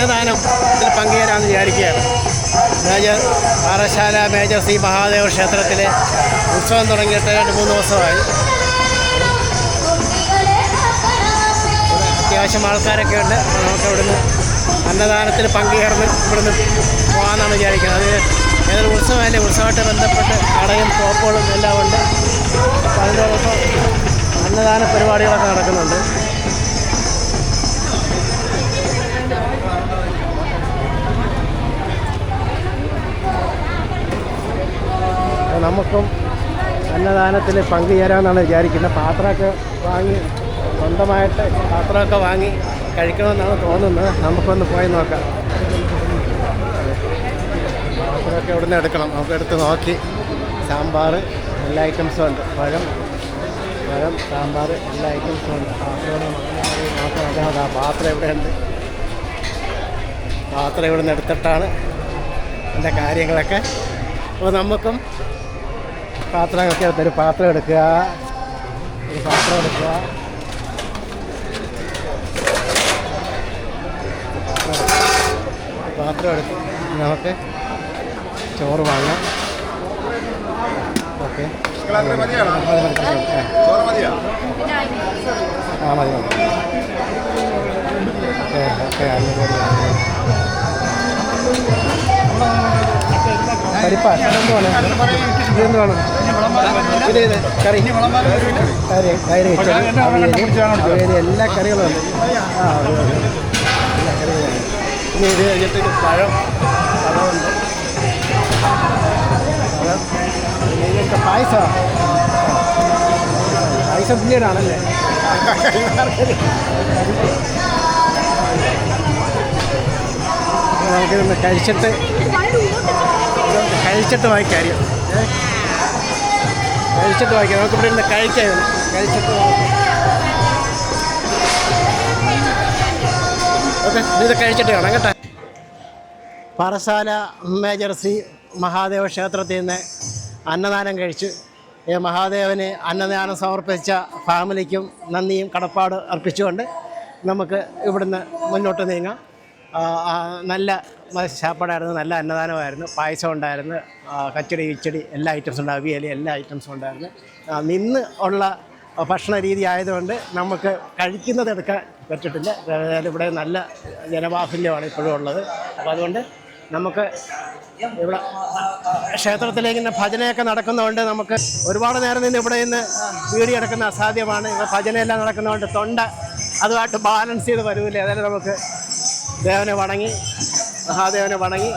അന്നദാനം ഇതിൽ പങ്കുചേരാമെന്ന് വിചാരിക്കുകയാണ്. മേജർ പാറശാല മേജർ ശ്രീ മഹാദേവ ക്ഷേത്രത്തിലെ ഉത്സവം തുടങ്ങിയിട്ട് രണ്ട് മൂന്ന് ദിവസമായി. അത്യാവശ്യം ആൾക്കാരൊക്കെ ഉണ്ട്. നമുക്ക് ഇവിടുന്ന് അന്നദാനത്തിൽ പങ്കുചേർന്ന് ഇവിടുന്ന് പോകാമെന്നാണ് വിചാരിക്കുന്നത്. അത് ഏതൊരു ഉത്സവമല്ലേ ഉത്സവമായിട്ട് ബന്ധപ്പെട്ട് കടയും പോപ്പുകളും എല്ലാം ഉണ്ട്. അപ്പോൾ അതിനോടൊപ്പം അന്നദാന പരിപാടികളൊക്കെ നടക്കുന്നുണ്ട്. നമുക്കും അന്നദാനത്തിൽ പങ്കുചേരാമെന്നാണ് വിചാരിക്കുന്നത്. പാത്രമൊക്കെ വാങ്ങി സ്വന്തമായിട്ട് പാത്രമൊക്കെ വാങ്ങി കഴിക്കണമെന്നാണ് തോന്നുന്നത്. നമുക്കൊന്ന് പോയി നോക്കാം. പാത്രമൊക്കെ ഇവിടുന്ന് എടുക്കണം? നമുക്ക് എടുത്ത് നോക്കി. സാമ്പാർ എല്ലാ ഐറ്റംസും ഉണ്ട്. പഴം പഴം സാമ്പാർ എല്ലാ ഐറ്റംസും ഉണ്ട്. പാത്രം നോക്കാം അതാണ് ആ പാത്രം എവിടെയുണ്ട് പാത്രം ഇവിടുന്ന് എടുത്തിട്ടാണ് എന്റെ കാര്യങ്ങളൊക്കെ. അപ്പോൾ നമുക്കും പാത്രമൊക്കെ ഒരു പാത്രം എടുക്കുക. ഒരു പാത്രം എടുക്കുക. പാത്രം എടുത്ത് നമുക്ക് ചോറ് വാങ്ങാം. ഓക്കെ. ആ മതി മതി ഓക്കെ ഓക്കെ പരിപ്പാ കറി. കറി. എല്ലാ കറികളും ഉണ്ട്. ആ അതെ, അതെ. എല്ലാ കറികളും ഉണ്ട്. ഇനി ഇത് കഴിഞ്ഞിട്ട് പഴം പഴമുണ്ട് പായസം പിന്നീടാണല്ലേ? നമുക്കിതൊന്ന് കഴിച്ചിട്ട് കഴിച്ചിട്ട് വായിക്കാം? കഴിച്ചിട്ട് വായിക്കാം നമുക്ക് ഇവിടെ ഇരുന്ന് കഴിക്കാം. കഴിച്ചിട്ട് ഓക്കെ ഇത് കഴിച്ചിട്ട് കാണാം കേട്ടോ. പാറശാല മേജർ ശ്രീ മഹാദേവ ക്ഷേത്രത്തിൽ നിന്ന് അന്നദാനം കഴിച്ച് ഈ മഹാദേവന് അന്നദാനം സമർപ്പിച്ച ഫാമിലിക്കും നന്ദിയും കടപ്പാട് അർപ്പിച്ചുകൊണ്ട് നമുക്ക് ഇവിടുന്ന് മുന്നോട്ട് നീങ്ങാം. നല്ല ശാപ്പാടായിരുന്നു നല്ല അന്നദാനമായിരുന്നു പായസം ഉണ്ടായിരുന്നു കച്ചടി കിച്ചടി എല്ലാ ഐറ്റംസും ഉണ്ട് അവിയൽ എല്ലാ ഐറ്റംസും ഉണ്ടായിരുന്നു. നിന്ന് ഉള്ള ഭക്ഷണ രീതി ആയതുകൊണ്ട് നമുക്ക് കഴിക്കുന്നത് എടുക്കാൻ പറ്റിട്ടില്ല ഇവിടെ നല്ല ജനവാഫല്യമാണ് ഇപ്പോഴും ഉള്ളത്. അപ്പോൾ അതുകൊണ്ട് നമുക്ക് ഇവിടെ ക്ഷേത്രത്തിലേക്ക് ഭജനയൊക്കെ നടക്കുന്നതുകൊണ്ട് നമുക്ക് ഒരുപാട് നേരം നിന്ന് ഇവിടെ നിന്ന് വീടി എടുക്കുന്ന അസാധ്യമാണ്. ഇവിടെ ഭജനയെല്ലാം നടക്കുന്നതുകൊണ്ട് തൊണ്ട അതുമായിട്ട് ബാലൻസ് ചെയ്ത് വരൂലേ അതായത് നമുക്ക് ദേവനെ വണങ്ങി മഹാദേവനെ വണങ്ങി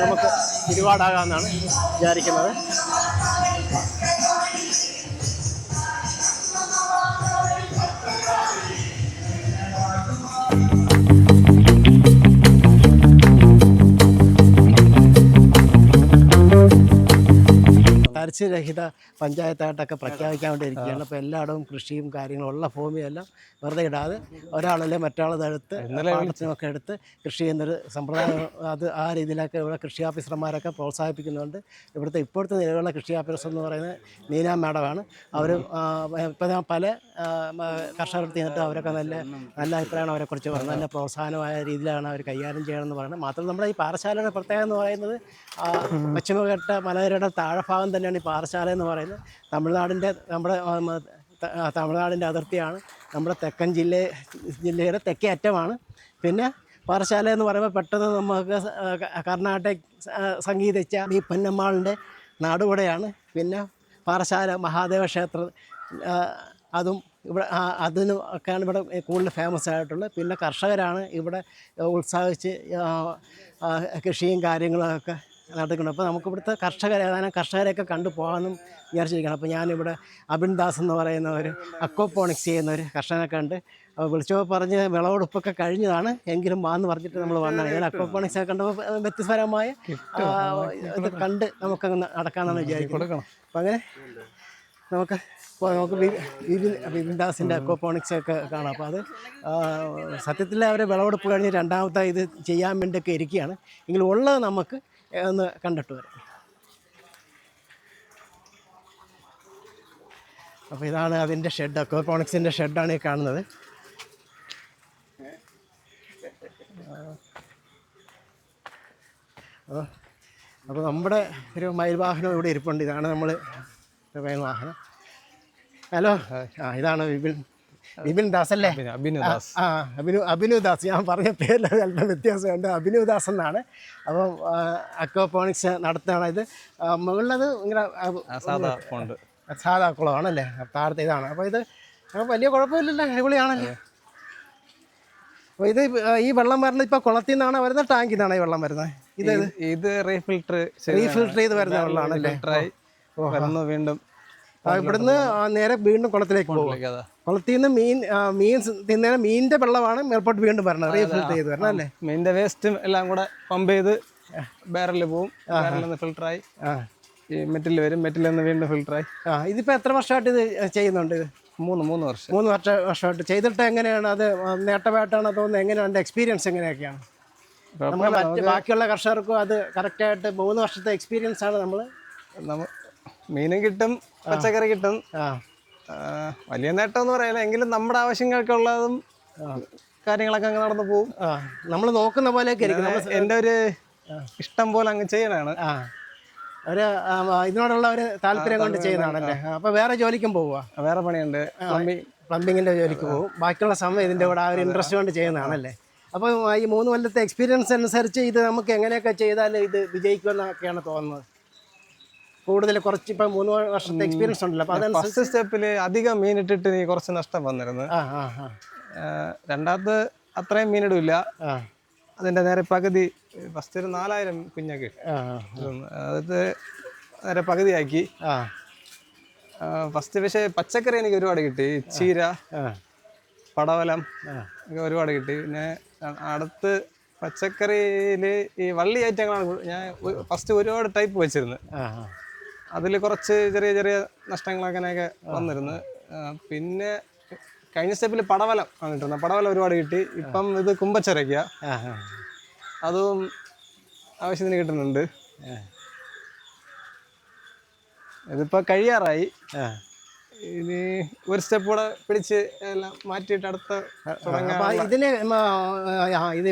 നമുക്ക് തിരുവാടാകാമെന്നാണ് വിചാരിക്കുന്നത്. തരച്ചുരഹിത പഞ്ചായത്തായിട്ടൊക്കെ പ്രഖ്യാപിക്കാൻ വേണ്ടി ഇരിക്കുകയാണ് അപ്പോൾ എല്ലായിടവും കൃഷിയും കാര്യങ്ങളും ഉള്ള ഭൂമിയെല്ലാം വെറുതെ ഇടാതെ ഒരാളല്ലേ മറ്റാളത് എടുത്ത് പാടത്തിനൊക്കെ എടുത്ത് കൃഷി ചെയ്യുന്നൊരു സമ്പ്രദായം അത് ആ രീതിയിലൊക്കെ ഇവിടെ കൃഷി ഓഫീസർമാരൊക്കെ പ്രോത്സാഹിപ്പിക്കുന്നുണ്ട്. ഇവിടുത്തെ ഇപ്പോഴത്തെ നിലവിലുള്ള കൃഷി ഓഫീസർ എന്ന് പറയുന്നത് നീന മാഡമാണ്. അവർ ഇപ്പം പല കർഷകർക്ക് ചെന്നിട്ട് അവരൊക്കെ നല്ല നല്ല അഭിപ്രായമാണ് അവരെക്കുറിച്ച് പറയുന്നത് നല്ല പ്രോത്സാഹനമായ രീതിയിലാണ് അവർ കൈകാര്യം ചെയ്യണമെന്ന് പറയുന്നത്. മാത്രം നമ്മുടെ ഈ പാറശാലയുടെ പ്രത്യേകത എന്ന് പറയുന്നത് പശ്ചിമഘട്ട മലനിരയുടെ താഴെഭാഗം തന്നെയാണ് ഈ പാറശാല എന്ന് പറയുന്നത് തമിഴ്നാടിന്റെ നമ്മുടെ തമിഴ്നാടിന്റെ അതിർത്തിയാണ്. നമ്മുടെ തെക്കൻ ജില്ല ജില്ലയുടെ തെക്കേ അറ്റമാണ്. പിന്നെ പാറശാല എന്ന് പറയുമ്പോൾ പെട്ടെന്ന് നമുക്ക് കർണാടക സംഗീതച്ച ഈ പൊന്നമ്മാളിന്റെ നാടുകൂടെയാണ്. പിന്നെ പാറശാല മഹാദേവ ക്ഷേത്രം അതും ഇവിടെ അതിനും ഒക്കെയാണ് ഇവിടെ കൂടുതൽ ഫേമസ് ആയിട്ടുള്ളത്. പിന്നെ കർഷകരാണ് ഇവിടെ ഉത്സാഹിച്ച് കൃഷിയും കാര്യങ്ങളൊക്കെ നടക്കുന്നത് അപ്പോൾ നമുക്ക് ഇവിടുത്തെ കർഷകർ ഏതാനും കർഷകരെയൊക്കെ കണ്ടു പോകാമെന്നും വിചാരിച്ചിരിക്കണം അപ്പോൾ ഞാനിവിടെ അബിൻ ദാസ് എന്ന് പറയുന്ന ഒരു അക്കോപോണിക്സ് ചെയ്യുന്ന ഒരു കർഷകനെ കണ്ട് അപ്പോൾ വിളിച്ചപ്പോൾ പറഞ്ഞ് വിളവെടുപ്പൊക്കെ കഴിഞ്ഞതാണ് എങ്കിലും വാന്ന് പറഞ്ഞിട്ട് നമ്മൾ വന്നതാണ്. ഞാൻ അക്കോപോണിക്സ് ഒക്കെ കണ്ടപ്പോൾ വ്യത്യസ്തപരമായ ഇത് കണ്ട് നമുക്കങ്ങ് നടക്കാമെന്നാണ് വിചാരിക്കുന്നത്. അപ്പം അങ്ങനെ നമുക്ക് ഇപ്പോൾ നമുക്ക് ബിബിൻദാസിന്റെ അക്വപ്പോണിക്സ് ഒക്കെ കാണാം. അപ്പോൾ അത് സത്യത്തിൽ അവർ വിളവെടുപ്പ് കഴിഞ്ഞ് രണ്ടാമത്തെ ഇത് ചെയ്യാൻ വേണ്ടിയൊക്കെ ഇരിക്കുകയാണ്. എങ്കിലും ഉള്ളത് നമുക്ക് ഒന്ന് കണ്ടിട്ട് വരാം. അപ്പോൾ ഇതാണ് അതിന്റെ ഷെഡ് അക്വപോണിക്സിന്റെ ഷെഡാണ് ഈ കാണുന്നത്. അപ്പോൾ നമ്മുടെ ഒരു മയിൽ വാഹനം ഇവിടെ ഇരിപ്പുണ്ട്. ഇതാണ് നമ്മൾ മയിൽ വാഹനം ഹലോ ആ ഇതാണ് വിപിൻ. വിപിൻ ദാസ് അല്ലേ അഭിനുദാസ് ആ അഭിനു അഭിനുദാസ് ഞാൻ പറഞ്ഞ പേരിൽ അല്പം വ്യത്യാസമുണ്ട്. അഭിനുദാസ് എന്നാണ്. അപ്പം അക്വപോണിക്സ് നടത്തുകയാണ് ഇത് മുകളിലത് ഇങ്ങനെ സാധാ ഫോണ്ട്. സാധാ കുളമാണല്ലേ? താഴത്തെ ഇതാണ്. അപ്പോൾ ഇത് വലിയ കുഴപ്പമില്ലല്ലോ. അടിപൊളിയാണല്ലേ? അപ്പോൾ ഇത് ഈ വെള്ളം വരുന്നത് ഇപ്പോൾ കുളത്തിൽ നിന്നാണ് വരുന്നത്? ടാങ്കിൽ നിന്നാണ് ഈ വെള്ളം വരുന്നത്? ഇത് ഇത് റീഫിൽട്ടർ റീഫിൽട്ടർ ചെയ്ത് വരുന്ന വെള്ളമാണല്ലേ? വരുന്നു വീണ്ടും ഇവിടുന്ന് നേരെ വീണ്ടും കുളത്തിലേക്ക് പോകും. കുളത്തിൽ നിന്ന് മീൻ മീൻ സ് മീനിന്റെ വെള്ളമാണ് മേൽപോട്ട് വീണ്ടും വരണം റീഫിൽട്ടർ ചെയ്ത് വരണം അല്ലേ? മീനിന്റെ വേസ്റ്റും എല്ലാം കൂടെ പമ്പ് ചെയ്ത് ബാരലിൽ പോവും. ബാരലിൽ നിന്ന് ഫിൽട്ടറായി ഈ മെറ്റിൽ വരും. മെറ്റിൽ നിന്ന് വീണ്ടും ഫിൽട്ടറായി ആ ഇതിപ്പോൾ എത്ര വർഷമായിട്ട് ഇത് ചെയ്യുന്നുണ്ട് ഇത്? മൂന്ന് മൂന്ന് വർഷം. മൂന്ന് വർഷ വർഷമായിട്ട് ചെയ്തിട്ട് എങ്ങനെയാണ് അത് നേട്ടമായിട്ടാണ് തോന്നുന്നത് എങ്ങനെയാണ് എക്സ്പീരിയൻസ് എങ്ങനെയൊക്കെയാണ്? നമ്മൾ മറ്റ് ബാക്കിയുള്ള കർഷകർക്കും അത് കറക്റ്റായിട്ട് മൂന്ന് വർഷത്തെ എക്സ്പീരിയൻസ് ആണ് നമ്മൾ നമ്മ മീനും കിട്ടും പച്ചക്കറി കിട്ടും. ആ, വലിയ നേട്ടം എന്ന് പറയാനില്ല. എങ്കിലും നമ്മുടെ ആവശ്യങ്ങൾക്കുള്ളതും കാര്യങ്ങളൊക്കെ അങ്ങ് നടന്നു പോകും. ആ നമ്മൾ നോക്കുന്ന പോലെയൊക്കെ ആയിരിക്കും. എന്റെ ഒരു ഇഷ്ടം പോലെ അങ്ങ് ചെയ്യണതാണ് ആ. ഒരു ഇതിനോടുള്ള ഒരു താല്പര്യം കൊണ്ട് ചെയ്യുന്നതാണല്ലേ അപ്പൊ വേറെ ജോലിക്കും പോവുക വേറെ പണിയുണ്ട്. പ്ലംബിങ്ങിന്റെ ജോലിക്ക് പോകും ബാക്കിയുള്ള സമയം ഇതിന്റെ കൂടെ ആ ഒരു ഇൻട്രസ്റ്റ് കൊണ്ട് ചെയ്യുന്നതാണല്ലേ? അപ്പോൾ ഈ മൂന്ന് കൊല്ലത്തെ എക്സ്പീരിയൻസ് അനുസരിച്ച് ഇത് നമുക്ക് എങ്ങനെയൊക്കെ ചെയ്താൽ ഇത് വിജയിക്കുമെന്നൊക്കെയാണ് തോന്നുന്നത്? കൂടുതൽ കുറച്ച് ഇപ്പൊ മൂന്ന് വർഷത്തെ എക്സ്പീരിയൻസ് ഉണ്ടല്ലോ. അപ്പോൾ ഫസ്റ്റ് സ്റ്റെപ്പിൽ അധികം മീൻ ഇട്ടിട്ട് നീ കുറച്ച് നഷ്ടം വന്നിരുന്നു. രണ്ടാമത് അത്രയും മീനിടില്ല. അതിന്റെ നേരെ പകുതി ഫസ്റ്റ് ഒരു നാലായിരം കുഞ്ഞൊക്കെ അത് നേരെ പകുതിയാക്കി. ഫസ്റ്റ് പക്ഷേ പച്ചക്കറി എനിക്ക് ഒരുപാട് കിട്ടി. ചീര പടവലം ഒക്കെ ഒരുപാട് കിട്ടി. പിന്നെ അടുത്ത് പച്ചക്കറിയിൽ ഈ വള്ളി ഐറ്റങ്ങളാണ് ഞാൻ ഫസ്റ്റ് ഒരുപാട് ടൈപ്പ് വെച്ചിരുന്നത് അതിൽ കുറച്ച് ചെറിയ ചെറിയ നഷ്ടങ്ങൾ അങ്ങനെയൊക്കെ വന്നിരുന്നു പിന്നെ കഴിഞ്ഞ സ്റ്റെപ്പിൽ പടവലം വന്നിട്ടുണ്ട്. പടവല ഒരുപാട് കിട്ടി. ഇപ്പം ഇത് കുമ്പച്ചരയ്ക്ക. അതും ആവശ്യത്തിന് കിട്ടുന്നുണ്ട്. ഇതിപ്പോ ഇതിപ്പോൾ കഴിയാറായി ഇനി ഒരു സ്റ്റെപ്പ് കൂടെ പിടിച്ച് എല്ലാം മാറ്റിയിട്ട് അടുത്ത ഇതിന് ഇത്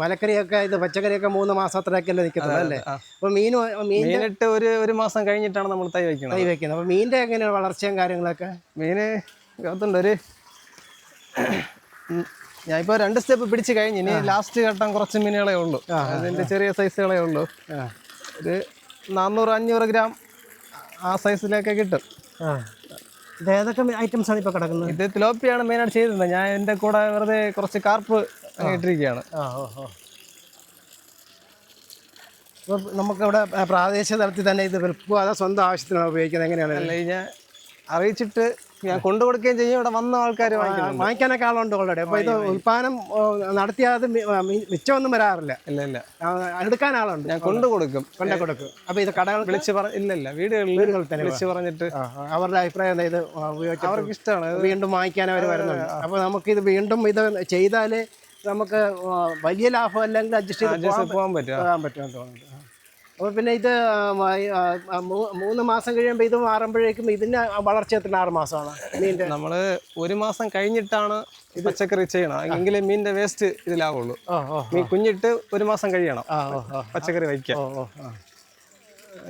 മലക്കറിയൊക്കെ ഇത് പച്ചക്കറിയൊക്കെ മൂന്ന് മാസം അത്രയൊക്കെയല്ലേ നിൽക്കത്തുള്ളൂ അല്ലേ? അപ്പൊ മീൻ മീൻ മീനിട്ട് ഒരു ഒരു മാസം കഴിഞ്ഞിട്ടാണ് നമ്മൾ തൈ വയ്ക്കുന്നത്. തൈ വെക്കുന്നത് അപ്പൊ മീനിന്റെ എങ്ങനെയാണ് വളർച്ചയും കാര്യങ്ങളൊക്കെ? മീന് അതുണ്ട് ഒരു ഞാൻ ഇപ്പോൾ രണ്ട് സ്റ്റെപ്പ് പിടിച്ച് കഴിഞ്ഞ് ഇനി ലാസ്റ്റ് ഘട്ടം കുറച്ച് മീനുകളേ ഉള്ളൂ. അതിന്റെ ചെറിയ സൈസുകളേ ഉള്ളൂ. ഒരു നാനൂറ് അഞ്ഞൂറ് ഗ്രാം ആ സൈസിലൊക്കെ കിട്ടും. ഇത് ഏതൊക്കെ ഐറ്റംസ് ആണ് ഇപ്പോൾ കിടക്കുന്നത്? ഇത് തിലോപ്പിയാണ് മെയിനായിട്ട് ചെയ്തിരുന്നത്. ഞാൻ എന്റെ കൂടെ വെറുതെ കുറച്ച് കാർപ്പ് ഇട്ടിരിക്കുകയാണ്. ആ ഓ ഓ. നമുക്കിവിടെ പ്രാദേശിക തലത്തിൽ തന്നെ ഇത് വിൽക്കുക അതോ സ്വന്തം ആവശ്യത്തിനാണ് ഉപയോഗിക്കുന്നത്. എങ്ങനെയാണ്? അല്ല ഞാൻ അറിയിച്ചിട്ട് ഞാൻ കൊണ്ടു കൊടുക്കുകയും ചെയ്യും. ഇവിടെ വന്ന ആൾക്കാർ വാങ്ങിക്കാനൊക്കെ ആളുണ്ട് ഓൾറെഡി അപ്പോൾ ഇത് ഉൽപ്പാദനം നടത്തിയാൽ മിച്ചമൊന്നും വരാറില്ല. ഇല്ല ഇല്ല. എടുക്കാൻ ആളുണ്ട്. ഞാൻ കൊണ്ടു കൊടുക്കും. കൊണ്ടേ കൊടുക്കും. അപ്പോൾ ഇത് കടകൾ വിളിച്ച് പറ ഇല്ല ഇല്ല. വീടുകളിൽ വീടുകളിൽ തന്നെ വിളിച്ച് പറഞ്ഞിട്ട്. അവരുടെ അഭിപ്രായം ഇത് ഉപയോഗിച്ച് അവർക്ക് ഇഷ്ടമാണ്. വീണ്ടും വാങ്ങിക്കാൻ അവർ വരുന്നുണ്ട്. അപ്പോൾ ഇത് വീണ്ടും ഇത് ചെയ്താൽ നമുക്ക് വലിയ ലാഭം അല്ലെങ്കിൽ അഡ്ജസ്റ്റ് ചെയ്ത് പോകാൻ പോകാൻ പറ്റും. പോകാൻ പറ്റുമെന്ന് തോന്നുന്നുണ്ട്. അപ്പോൾ പിന്നെ ഇത് മൂന്ന് മാസം കഴിയുമ്പോൾ ഇത് മാറുമ്പോഴേക്കും ഇതിന് വളർച്ച എത്തുന്ന ആറ് മാസമാണ്? മീനിന്റെ നമ്മൾ ഒരു മാസം കഴിഞ്ഞിട്ടാണ് പച്ചക്കറി ചെയ്യണം. എങ്കിലേ മീനിന്റെ വേസ്റ്റ് ഇതിലാവുള്ളൂ. മീൻ കുഞ്ഞിട്ട് ഒരു മാസം കഴിയണം. പച്ചക്കറി വയ്ക്കാം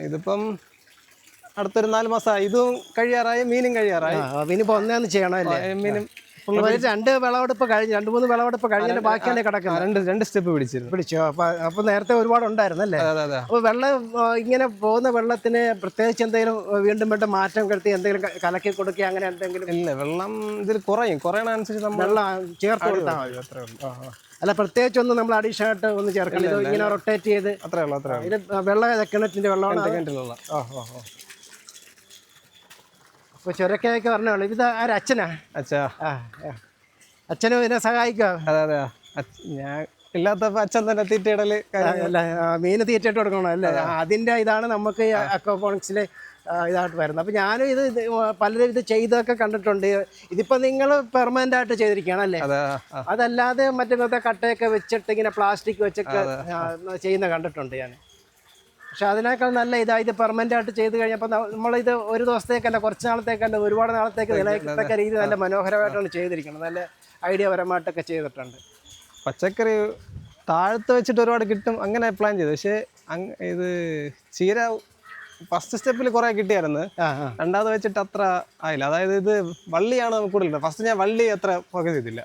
ഇതിപ്പം അടുത്തൊരു നാല് മാസമായി ഇതും കഴിയാറായി മീനും കഴിയാറായി. മീനിപ്പോൾ ഇനിയിപ്പോൾ ഒന്നേന്ന് ചെയ്യണമല്ലേ മീനും രണ്ട് വിളവെടുപ്പ് കഴിഞ്ഞ് രണ്ട് മൂന്ന് വിളവെടുപ്പ് കഴിഞ്ഞ ബാക്കിയാണ് കിടക്കുന്നത്. രണ്ട് രണ്ട് സ്റ്റെപ്പ് പിടിച്ചിരുന്നു. പിടിച്ചു. അപ്പൊ അപ്പൊ നേരത്തെ ഒരുപാട് ഉണ്ടായിരുന്നല്ലേ? അപ്പൊ വെള്ളം ഇങ്ങനെ പോകുന്ന വെള്ളത്തിന് പ്രത്യേകിച്ച് എന്തെങ്കിലും വീണ്ടും വീണ്ടും മാറ്റം കെടുത്തി എന്തെങ്കിലും കലക്കി കൊടുക്കുക അങ്ങനെ എന്തെങ്കിലും? ഇല്ല വെള്ളം ഇതിൽ കുറയും. കുറയണ അനുസരിച്ച് നമ്മൾ വെള്ളം ചേർത്ത് കൊടുത്താൽ മതി. അത്രേ ഉള്ളൂ. അല്ല പ്രത്യേകിച്ച് ഒന്നും നമ്മൾ അഡീഷണൽ ആയിട്ട് ഒന്ന് ചേർക്കണം ഇത് ഇങ്ങനെ റൊട്ടേറ്റ് ചെയ്ത് അത്രേ ഉള്ളൂ അത്രേ ഉള്ളൂ. ഇത് വെള്ളം? കിണറ്റിന്റെ വെള്ളമാണ്? കിണറ്റിലുള്ള ഓ ഓ ഓ അപ്പോൾ ചുരക്കയൊക്കെ പറഞ്ഞോളൂ ഇത് ആരച്ഛനാ അച്ഛാ. ആ ആ. അച്ഛനും ഇതിനെ സഹായിക്കുക അതെ അതെ. അച്ഛ- ഞാൻ ഇല്ലാത്തപ്പോ അച്ഛൻ തന്നെ തീറ്റയിടൽ കാര്യം അല്ല മീന് തീറ്റിട്ട് കൊടുക്കണം? അല്ലേ? ആ, അതിന്റെ ഇതാണ് നമുക്ക് ഈ അക്വാപോണിക്സിൽ ഇതായിട്ട് വരുന്നത്. അപ്പം ഞാനും ഇത് ഇത് പലരും ഇത് ചെയ്തൊക്കെ കണ്ടിട്ടുണ്ട്. ഇതിപ്പോൾ നിങ്ങൾ പെർമനന്റ് ആയിട്ട് ചെയ്തിരിക്കുകയാണ് അല്ലേ? അതെ ആ, അതല്ലാതെ മറ്റേ കട്ടയൊക്കെ വെച്ചിട്ട് ഇങ്ങനെ പ്ലാസ്റ്റിക് വെച്ചൊക്കെ ആ, ചെയ്യുന്ന കണ്ടിട്ടുണ്ട് ഞാൻ പക്ഷെ അതിനേക്കാൾ നല്ല ഇതാ ഇത് പെർമനന്റ് ആയിട്ട് ചെയ്ത് കഴിഞ്ഞപ്പോൾ നമ്മളിത് ഒരു ദിവസത്തേക്കല്ല കുറച്ച് നാളത്തേക്കല്ല ഒരുപാട് നാളത്തേക്ക് നിലനിൽക്കത്തക്ക രീതി നല്ല മനോഹരമായിട്ടാണ് ചെയ്തിരിക്കുന്നത്. നല്ല ഐഡിയ പരമായിട്ടൊക്കെ ചെയ്തിട്ടുണ്ട്. പച്ചക്കറി താഴത്ത് വെച്ചിട്ട് ഒരുപാട് കിട്ടും അങ്ങനെ പ്ലാൻ ചെയ്തു. പക്ഷേ ഇത് ചീര ഫസ്റ്റ് സ്റ്റെപ്പിൽ കുറെ കിട്ടിയായിരുന്നു. രണ്ടാമത് വെച്ചിട്ട് അത്ര ആയില്ല. അതായത് ഇത് വള്ളിയാണ് നമുക്ക് കൂടുതലുണ്ട് ഫസ്റ്റ് ഞാൻ വള്ളി അത്ര ഫോക്കസ് ചെയ്തില്ല.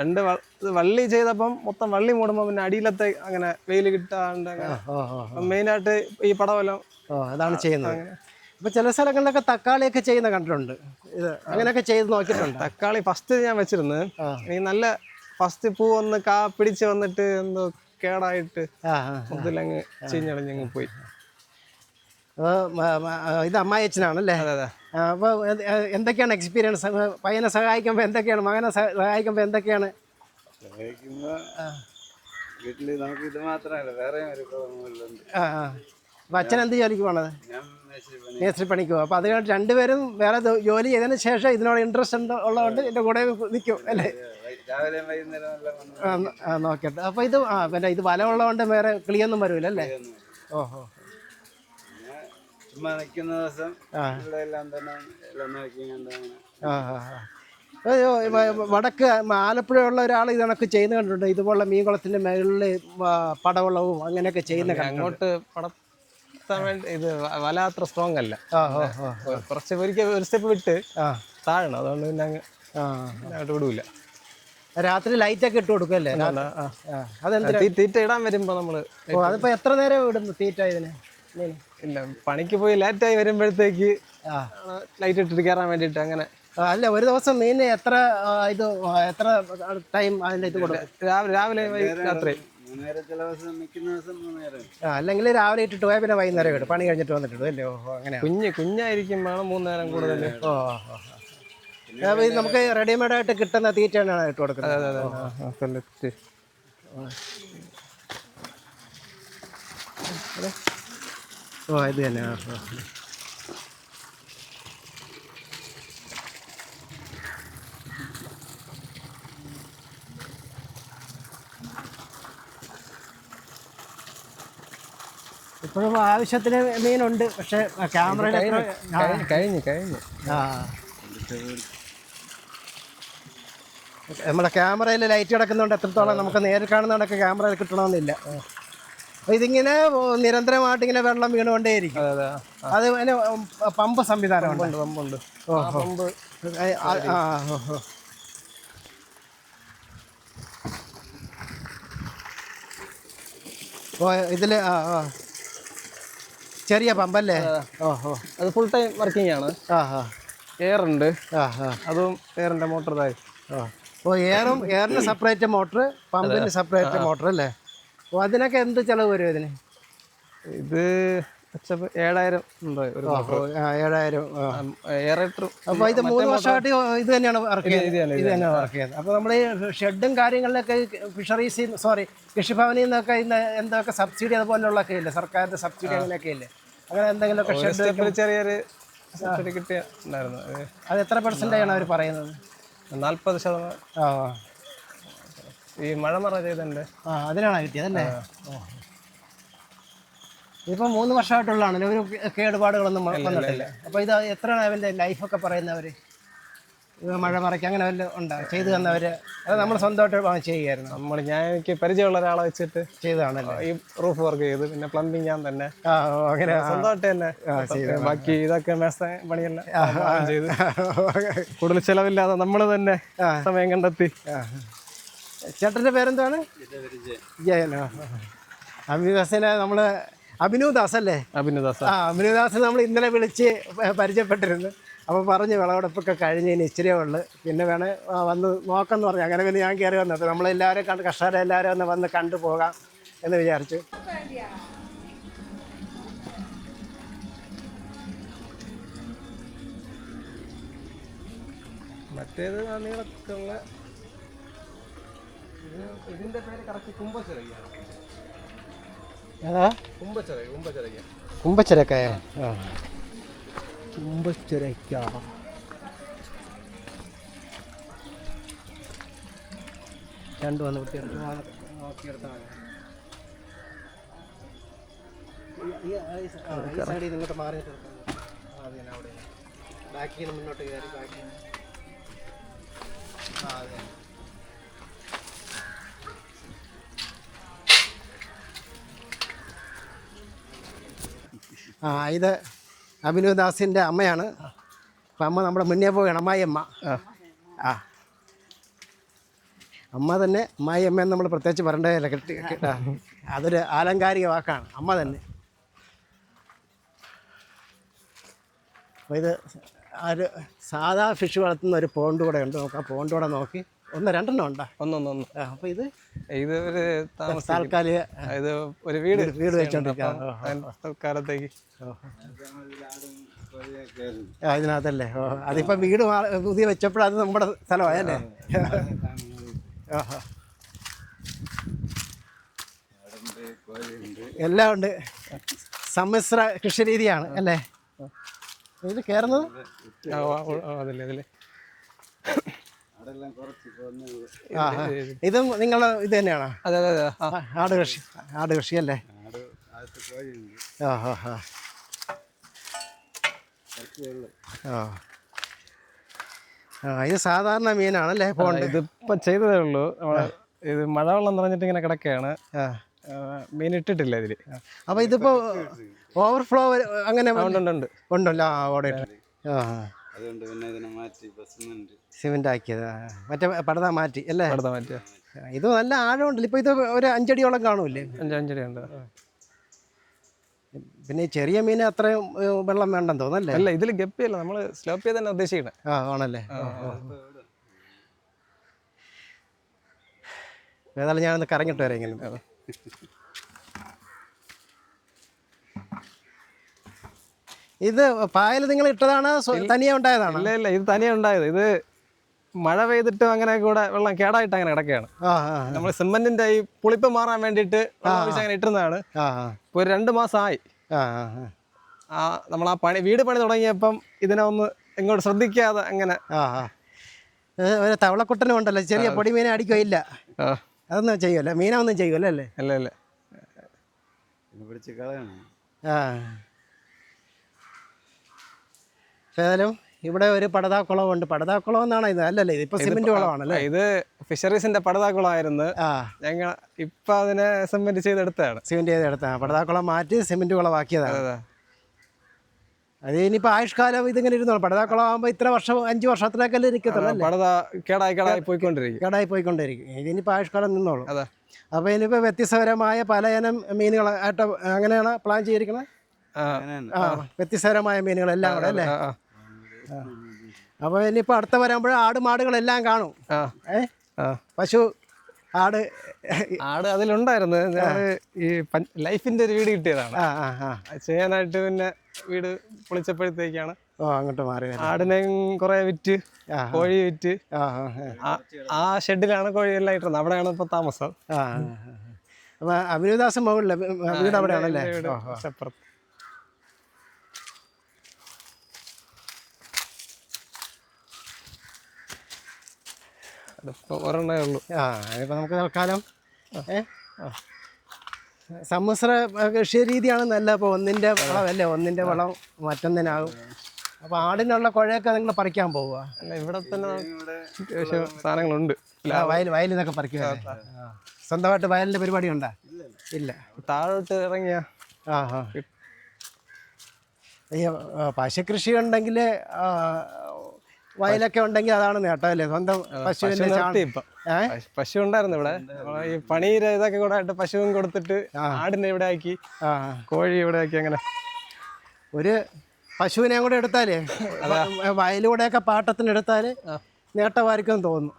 രണ്ട് വള്ളി ചെയ്തപ്പം മൊത്തം വള്ളി മൂടുമ്പോൾ പിന്നെ അടിയിലത്തെ അങ്ങനെ വെയിൽ കിട്ടാണ്ട് മെയിനായിട്ട് ഈ പടവലം. അതാണ് ചെയ്യുന്നത്. ഇപ്പൊ ചില സ്ഥലങ്ങളിലൊക്കെ തക്കാളിയൊക്കെ ചെയ്യുന്ന കണ്ടിട്ടുണ്ട്. ഇത് അങ്ങനെയൊക്കെ ചെയ്ത് നോക്കിയിട്ടുണ്ട്. തക്കാളി ഫസ്റ്റ് ഞാൻ വെച്ചിരുന്നു. ഈ നല്ല ഫസ്റ്റ് പൂ വന്ന് കാ പിടിച്ച് വന്നിട്ട് എന്തോ കേടായിട്ട് മൊത്തത്തിലങ്ങ് ചീഞ്ഞളഞ്ഞങ്ങ് പോയി. ഇത് അമ്മായി അച്ഛനാണല്ലേ? ഇത് അമ്മായച്ചനാണല്ലേ അതെ അതെ. അപ്പോൾ എന്തൊക്കെയാണ് എക്സ്പീരിയൻസ് പയ്യനെ സഹായിക്കുമ്പോൾ എന്തൊക്കെയാണ്? മകനെ സഹായിക്കുമ്പോൾ എന്തൊക്കെയാണ്? വീട്ടിൽ നമുക്ക് ഇത് മാത്രമല്ല വേറെ അച്ഛൻ എന്ത് ജോലിക്ക് പോണത്? മേസ്ത്രി പണിക്ക് പോകും അപ്പോൾ അത് കഴിഞ്ഞിട്ട് രണ്ടുപേരും വേറെ ജോലി ചെയ്തതിന് ശേഷം ഇതിനോട് ഇൻട്രസ്റ്റ് ഉണ്ടോ ഉള്ളതുകൊണ്ട് എന്റെ കൂടെ നിൽക്കും അല്ലേ? ആ, നോക്കട്ടെ. അപ്പോൾ ഇത് ആ പിന്നെ ഇത് വലമുള്ളതുകൊണ്ട് വേറെ കിളിയൊന്നും വരില്ല ഓഹോ. ചുമ്മാ നിൽക്കുന്ന ദിവസം എല്ലാം തന്നെ എല്ലാം ആ ആ ആ. വടക്ക് ആലപ്പുഴയുള്ള ഒരാൾ ഇത് കണക്ക് ചെയ്യുന്ന കണ്ടിട്ടുണ്ട്. ഇതുപോലെ മീൻകുളത്തിന്റെ മേളിൽ പടവളവും അങ്ങനെയൊക്കെ ചെയ്യുന്ന അങ്ങോട്ട് പടത്താൻ വേണ്ടി ഇത് വലാത്ര വല സ്ട്രോങ് അല്ല കുറച്ച് ഒരിക്കൽ ഒരു സ്റ്റെപ്പ് വിട്ട് ആ. താഴണം. അതുകൊണ്ട് പിന്നെ അങ്ങോട്ട് വിടൂല. രാത്രി ലൈറ്റ് ഒക്കെ ഇട്ട് കൊടുക്കല്ലേ അതെന്താ തീറ്റ ഇടാൻ വരുമ്പോ നമ്മൾ അതിപ്പോ എത്ര നേരം ഇടുന്നു തീറ്റ ഇതിന്? ഇല്ല പണിക്ക് പോയി ലേറ്റ് ലേറ്റായി വരുമ്പോഴത്തേക്ക് ആ. ലൈറ്റ് ഇട്ടിട്ട് കയറാൻ വേണ്ടിയിട്ട് അങ്ങനെ. അല്ല ഒരു ദിവസം മീന് എത്ര ഇത് എത്ര ടൈം അതിന്റെ ഇത് കൊടുക്കും? രാവിലെ രാവിലെ രാത്രി. മൂന്നേരം മൂന്നേരം. അല്ലെങ്കിൽ രാവിലെ ഇട്ടിട്ട് പോയാൽ പിന്നെ വൈകുന്നേരം ഇടും. പണി കഴിഞ്ഞിട്ട് വന്നിട്ട് അല്ലേ? ഓ അങ്ങനെ കുഞ്ഞ് കുഞ്ഞായിരിക്കുമ്പോഴാണ് മൂന്ന് നേരം കൂടുതൽ ഓ നമുക്ക് റെഡിമെയ്ഡ് ആയിട്ട് കിട്ടുന്ന തീറ്റയാണ് ഇട്ട് കൊടുക്കുന്നത്. ഓ ഇത് തന്നെ ആ, ആ. ഇപ്പോഴും ആവശ്യത്തിന് മീനുണ്ട് പക്ഷെ ക്യാമറയുടെ കഴിഞ്ഞു കഴിഞ്ഞു ആ. നമ്മുടെ ക്യാമറയിൽ ലൈറ്റ് കിടക്കുന്നതുകൊണ്ട് എത്രത്തോളം നമുക്ക് നേരിൽ കാണുന്നതൊക്കെ ക്യാമറയിൽ കിട്ടണമെന്നില്ല. ഇതിങ്ങനെ നിരന്തരമായിട്ട് ഇങ്ങനെ വെള്ളം വീണുകൊണ്ടേയിരിക്കും. അതെ അതെ. അത് അതിന് പമ്പ് സംവിധാനമുണ്ട് പമ്പുണ്ട് പമ്പ് ഓ, ആ ആ. ചെറിയ പമ്പല്ലേ? ഓ ഓ അത് ഫുൾ ടൈം വർക്കിംഗ് ആണ്. ആ ആ. എയർ ഉണ്ട് ആ ആ. അതും എയറിന്റെ മോട്ടർ ഇതായി. ഓ എയറും എയറിന് സെപ്പറേറ്റ് മോട്ടർ പമ്പിന് സെപ്പറേറ്റ് മോട്ടർ അല്ലേ? ഓ അതിനൊക്കെ എന്ത് ചിലവ് വരും ഇതിന്? ഇത് ഏഴായിരം ഉണ്ട് ഒരു ഏഴായിരം ആ. അപ്പോൾ ഇത് മൂന്ന് വർഷമായിട്ട് ഇത് തന്നെയാണ് വർക്ക് ഇത് ചെയ്യുന്നത്. ഇത് തന്നെയാണ്. വർക്ക് ചെയ്യുന്നത്. അപ്പോൾ നമ്മൾ ഈ ഷെഡും കാര്യങ്ങളിലൊക്കെ ഫിഷറീസിൽ സോറി കൃഷിഭവനിൽ നിന്നൊക്കെ ഇന്ന് എന്തൊക്കെ സബ്സിഡി അതുപോലെയുള്ള ഇല്ലേ? സർക്കാരിന്റെ സബ്സിഡി അങ്ങനെയൊക്കെ ഇല്ലേ? അങ്ങനെ എന്തെങ്കിലുമൊക്കെ ഷെഡ് ചെറിയൊരു സബ്സിഡി കിട്ടിയ അത് അത് എത്ര പെർസെന്റ് ആണ് അവർ പറയുന്നത്? നാൽപ്പത് ശതമാനം. ആ മഴ മറ ചെയ്തിട്ടുണ്ട് ആ അതിനാണ് കിട്ടിയതല്ലേ അല്ലേ? ഇപ്പൊ മൂന്ന് വർഷമായിട്ടുള്ളതാണല്ലോ ഒരു കേടുപാടുകളൊന്നും വന്നിട്ടില്ല. അപ്പൊ ഇത് എത്രയാണ് അവന്റെ ലൈഫൊക്കെ പറയുന്നവര്? മഴ മറയ്ക്ക് അങ്ങനെ വല്ല ഉണ്ടോ? ചെയ്തു തന്നവര്? അത് നമ്മൾ സ്വന്തമായിട്ട് ചെയ്യായിരുന്നു നമ്മൾ ഞാൻ എനിക്ക് പരിചയമുള്ള ഒരാളെ വെച്ചിട്ട് ചെയ്തതാണല്ലോ? ഈ റൂഫ് വർക്ക് ചെയ്തു. പിന്നെ പ്ലംബിങ് ഞാൻ തന്നെ. അങ്ങനെ. സ്വന്തമായിട്ട് തന്നെ. ബാക്കി ഇതൊക്കെ മേസ പണിയല്ല ചെയ്തു. കൂടുതൽ ചിലവില്ലാതെ നമ്മൾ തന്നെ സമയം കണ്ടെത്തി. ചേട്ടന്റെ പേരെന്താണ്? ജയനോ അമിതാസിനെ നമ്മൾ അഭിനുദാസ് അല്ലേ? അഭിനുദാസ് ആ അഭിനുദാസ് നമ്മൾ ഇന്നലെ വിളിച്ച് പരിചയപ്പെട്ടിരുന്നു. അപ്പോൾ പറഞ്ഞു വിളവെടുപ്പൊക്കെ കഴിഞ്ഞ് ഇനി ഇച്ചിരിയേ ഉള്ളു. പിന്നെ വേണേ വന്ന് നോക്കാമെന്ന് പറഞ്ഞു. അങ്ങനെ പിന്നെ ഞാൻ കയറി വന്നത്. നമ്മളെല്ലാവരും കണ്ട് കർഷകരെ എല്ലാവരും ഒന്ന് വന്ന് കണ്ടു പോകാം എന്ന് വിചാരിച്ചു. മറ്റേത് നന്ദികളൊക്കെ ഇതിന്റെ പേര് കറക്റ്റ് ഏതാ? ആ. രണ്ട് വന്ന് വൃത്തിയെടുത്ത് ഈ- സൈഡിൽ മാറിയിട്ട് ആ, അത് തന്നെ അവിടെ. ബാക്കിൽ നിന്ന് മുന്നോട്ട് കയറി ബാക്കി ആ അതെ ആ ഇത് അഭിനവ് ദാസിന്റെ അമ്മയാണ്. അപ്പം അമ്മ നമ്മുടെ മുന്നേ പോവുകയാണ് അമ്മായിയമ്മ. ആ. അമ്മ തന്നെ അമ്മായി എന്ന് നമ്മൾ പ്രത്യേകിച്ച് പറയേണ്ടതല്ല. കിട്ടി കേട്ടാ അതൊരു ആലങ്കാരിക വാക്കാണ് അമ്മ തന്നെ. അപ്പോൾ ഇത് ആ ഒരു സാധാ ഫിഷ് വളർത്തുന്ന ഒരു പോണ്ട് കൂടെ ഉണ്ട്. നമുക്ക് ആ പോണ്ട് കൂടെ നോക്കി. ഒന്ന് രണ്ടെണ്ണം ഉണ്ടോ? ഒന്നൊന്നൊന്ന് അപ്പൊ ഇത് ഇത് ഒരു താൽക്കാലിക ഇത് ഒരു വീട് വീട് വെച്ചോണ്ടിരിക്കാലത്തേക്ക് അതിനകത്തല്ലേ ഇതിനകത്തല്ലേ? ഓ അതിപ്പോ വീട് പുതിയ വെച്ചപ്പോഴത് നമ്മുടെ സ്ഥലമായല്ലേ. എല്ലാം ഉണ്ട്. സമ്മിശ്ര കൃഷി രീതിയാണ് അല്ലേ? ഇത് കയറുന്നത്? ആ, അതില്ലേ അതില്ലേ ഇതും നിങ്ങൾ ഇത് തന്നെയാണോ? അതെ അതെ ആട് കൃഷി ആട് കൃഷി അല്ലേ? ആ കുറച്ച് വെള്ളം ആ. ആ ഇത് സാധാരണ മീനാണല്ലേ പോണ്ട് ഇതിപ്പോ ചെയ്തതേ ഉള്ളൂ. ഇത് മഴവെള്ളം നിറഞ്ഞിട്ട് ഇങ്ങനെ കിടക്കുകയാണ് മീൻ ഇട്ടിട്ടില്ല ഇതിൽ. അപ്പൊ ഇതിപ്പോ ഓവർഫ്ലോ അങ്ങനെ ഉണ്ട് ഉണ്ട് ഉണ്ട്. ഉണ്ടല്ലോ. ആ ഓടെ ആ. അതുകൊണ്ട് പിന്നെ ഇതിനെ മാറ്റി സിമെന്റ് സിമെന്റ് ആക്കിയത്. മറ്റേ പടത മാറ്റി അല്ലേ? പടത മാറ്റി ഇത് നല്ല ആഴമുണ്ടല്ലോ. ഇപ്പൊ ഇത് ഒരു അഞ്ചടിയോളം കാണൂലേ അഞ്ചടി ഉണ്ട്. പിന്നെ ചെറിയ മീൻ അത്രയും വെള്ളം വേണ്ടെന്ന് തോന്നല്ലേ അല്ല ഇതിൽ ഗപ്പിയല്ല. നമ്മൾ സ്ലോപ്പ് ചെയ്ത് തന്നെ ഉദ്ദേശിക്കണേ. ആ ആണല്ലേ. ഏതായാലും ഞാനൊന്ന് കറങ്ങിട്ട് വരാം ഇത് പായൽ നിങ്ങൾ ഇട്ടതാണ്? തനിയെ ഉണ്ടായതാണ്? ഇല്ല ഇല്ല. ഇത് തനിയെ ഉണ്ടായത്. ഇത് മഴ പെയ്തിട്ട് അങ്ങനെ കൂടെ വെള്ളം കേടായിട്ട് അങ്ങനെ കിടക്കുകയാണ്. നമ്മൾ സിമെന്റിന്റെ ഈ പുളിപ്പ് മാറാൻ വേണ്ടിയിട്ട് അങ്ങനെ ഇട്ടുന്നതാണ്. ആ ഇപ്പൊ ഒരു രണ്ട് മാസമായി ആ നമ്മൾ ആ പണി വീട് പണി തുടങ്ങിയപ്പം ഇതിനെ ഒന്ന് ഇങ്ങോട്ട് ശ്രദ്ധിക്കാതെ അങ്ങനെ. ഒരു തവളക്കുട്ടനും ഉണ്ടല്ലോ. ചെറിയ പൊടി മീനെ അടിക്കില്ല അതൊന്നും ചെയ്യുമല്ലോ മീനൊന്നും ചെയ്യുമല്ലോ അല്ലേ? അല്ല അല്ല ആ. ഏതായാലും ഇവിടെ ഒരു പടതാക്കുളമുണ്ട് പടതാക്കുളം എന്നാണ് ഇത്? അല്ലല്ലേ ഇതിപ്പോൾ സിമെന്റ് കുളമാണല്ലേ ഇത് ഫിഷറീസിന്റെ പടതാക്കുളമായിരുന്നു. ആ. ഞങ്ങൾ ഇപ്പൊ അതിനെ സിമെന്റ് ചെയ്തെടുത്തതാണ്. സിമെന്റ് ചെയ്തെടുത്താണ് പടതാക്കുളം മാറ്റി സിമെന്റ് കുളമാക്കിയതാണ്. അതെ ഇനിയിപ്പോൾ ആയുഷ്കാലം ഇതിങ്ങനെ ഇരുന്നോളൂ. പടതാക്കുളം ആകുമ്പോൾ ഇത്ര വർഷം അഞ്ച് വർഷത്തിനൊക്കെ ഇരിക്കത്തുള്ളൂ പടുത കേടായി കേടായി പോയിക്കൊണ്ടിരിക്കും. കേടായി പോയിക്കൊണ്ടിരിക്കും. ഇതിനിപ്പോ ആയുഷ്കാലം നിന്നോളൂ. അതെ. അപ്പോൾ ഇനിയിപ്പോൾ വ്യത്യസ്തപരമായ പലയിനം മീനുകളായിട്ട് അങ്ങനെയാണ് പ്ലാൻ ചെയ്തിരിക്കുന്നത് വ്യത്യസ്തപരമായ മീനുകളെല്ലാം കൂടെ അല്ലേ? അപ്പോൾ ഇനിയിപ്പോൾ അടുത്ത വരുമ്പോൾ ആട് മാടുകളെല്ലാം കാണും. ഏ? പശു ആട്. ആട് അതിലുണ്ടായിരുന്നു. ഞാൻ ഈ ലൈഫിന്റെ ഒരു വീട് കിട്ടിയതാണ്. ചെയ്യാനായിട്ട് പിന്നെ വീട് പൊളിച്ചപ്പോഴത്തേക്കാണ്. ഓ അങ്ങോട്ട് മാറി ആടിനെ കുറെ വിറ്റ് കോഴി വിറ്റ്. ആ ഷെഡിലാണ് കോഴി എല്ലാം ഇട്ടിരുന്നത് അവിടെയാണ് ഇപ്പൊ താമസം. അഭിനവദാസം മുകളിലെ വീട് അവിടെയാണല്ലേ വീട് ഓ, ഓ. separate. അതിപ്പോ ഒരെണ്ണേ ഉള്ളൂ. ആ ഇപ്പം നമുക്ക് തൽക്കാലം ഏ സമ്മിശ്ര കൃഷി രീതിയാണ് നല്ല ഇപ്പോൾ ഒന്നിന്റെ വളമല്ലേ ഒന്നിന്റെ വളം മറ്റൊന്നിനാകും. അപ്പോൾ ആടിനുള്ള കുഴയൊക്കെ നിങ്ങൾ പറിക്കാൻ പോവുക? അല്ല ഇവിടെ തന്നെ അത്യാവശ്യം സാധനങ്ങളുണ്ട്. വയൽ വയലിൽ നിന്നൊക്കെ പറിക്കുക സ്വന്തമായിട്ട് വയലിന്റെ പരിപാടി ഉണ്ടോ ഇല്ല. താഴോട്ട് ഇറങ്ങിയ ആ ആ. ഈ ആ, പശുകൃഷി ഉണ്ടെങ്കിൽ വയലൊക്കെ ഉണ്ടെങ്കിൽ അതാണ് നേട്ടം അല്ലേ സ്വന്തം പശു പശുവിന്റെ നിർത്തി ചാണകം ഇപ്പം. ഏ? പശു- ഉണ്ടായിരുന്നു ഇവിടെ. ഈ പണി ഇതൊക്കെ കൂടെ ആയിട്ട് പശുവും കൊടുത്തിട്ട് ആടിനെ ഇവിടെ ആക്കി കോഴി ഇവിടെ ആക്കി അങ്ങനെ. ഒരു പശുവിനെ കൂടെ എടുത്താലേ? വയലൂടെയൊക്കെ പാട്ടത്തിന് എടുത്താൽ നേട്ടമായിരിക്കും തോന്നുന്നു.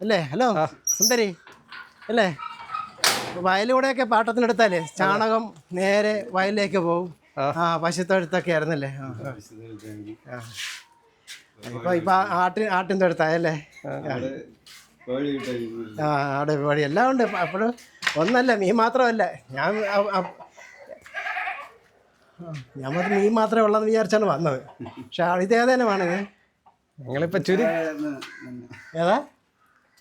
അല്ലേ? ഹലോ സുന്ദരി. അല്ലേ? വയലൂടെയൊക്കെ പാട്ടത്തിന് എടുത്താലേ? ചാണകം നേരെ വയലിലേക്ക് പോകും. ആ. പശുത്തൊഴുത്തൊക്കെ ആയിരുന്നല്ലേ? ആ. ഇപ്പൊ ഇപ്പൊ ആട്ടിൻ ആട്ടിൻ തൊഴുത്തായല്ലേ കോഴി ആ ആട് പരിപാടി എല്ലാം ഉണ്ട്. അപ്പോഴും ഒന്നല്ല മീൻ മാത്രമല്ല. ഞാൻ ഞാൻ പറഞ്ഞ മീൻ മാത്രമേ ഉള്ളതെന്ന് വിചാരിച്ചാണ് വന്നത്. പക്ഷെ ഇത് ഏതേനമാണിത് ഞങ്ങളിപ്പോ ചുരു. ഏതാ?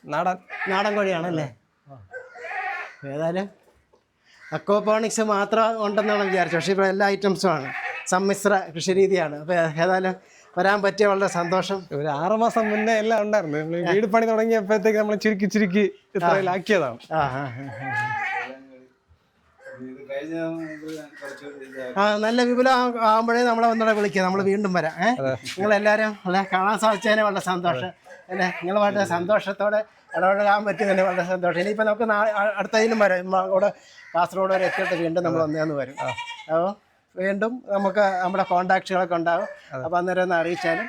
നാടൻ. നാടൻ കോഴിയാണല്ലേ? ഏതായാലും അക്കോപോണിക്സ് മാത്രം ഉണ്ടെന്നാണ് വിചാരിച്ചത്. പക്ഷേ ഇപ്പോൾ എല്ലാ ഐറ്റംസും ആണ്. സമ്മിശ്ര കൃഷി രീതിയാണ്. അപ്പോൾ ഏതായാലും വരാൻ പറ്റിയ വളരെ സന്തോഷം. ഒരു ആറ് മാസം മുന്നേ എല്ലാം ഉണ്ടായിരുന്നു. നമ്മൾ വീട് പണി തുടങ്ങിയപ്പോഴത്തേക്ക് നമ്മൾ ചുരുക്കി ചുരുക്കി ഇത്രയിലാക്കിയതാണ്. ആ നല്ല വിപുലം ആകുമ്പോഴേ നമ്മളെ ഒന്നുകൂടെ വിളിക്കുക നമ്മൾ വീണ്ടും വരാം ഏഹ് നിങ്ങളെല്ലാവരും അല്ലെ കാണാൻ സാധിച്ചതിനെ വളരെ സന്തോഷം. അല്ലേ നിങ്ങൾ വളരെ സന്തോഷത്തോടെ ഇടപെടാൻ പറ്റുന്നതിന് വളരെ സന്തോഷം. ഇനിയിപ്പോൾ നമുക്ക് അടുത്തതിനും വരാം. കൂടെ കാസർഗോഡ് വരെ എത്തിയിട്ട് വീണ്ടും നമ്മൾ ഒന്നേന്ന് വരും. അപ്പോൾ വീണ്ടും നമുക്ക് നമ്മുടെ കോണ്ടാക്റ്റുകളൊക്കെ ഉണ്ടാകും. അപ്പോൾ അന്നേരം ഒന്ന് അറിയിച്ചാലും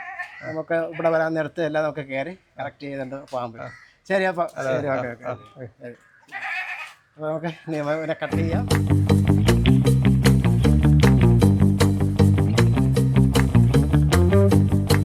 നമുക്ക് ഇവിടെ വരാൻ നേരത്തെ എല്ലാം നമുക്ക് കയറി കറക്റ്റ് ചെയ്തുകൊണ്ട് പോകാൻ പറ്റും. ശരി അപ്പോൾ ശരി ഓക്കെ ഓക്കെ. അപ്പോൾ നമുക്ക് നിയമനെ കട്ട് ചെയ്യാം.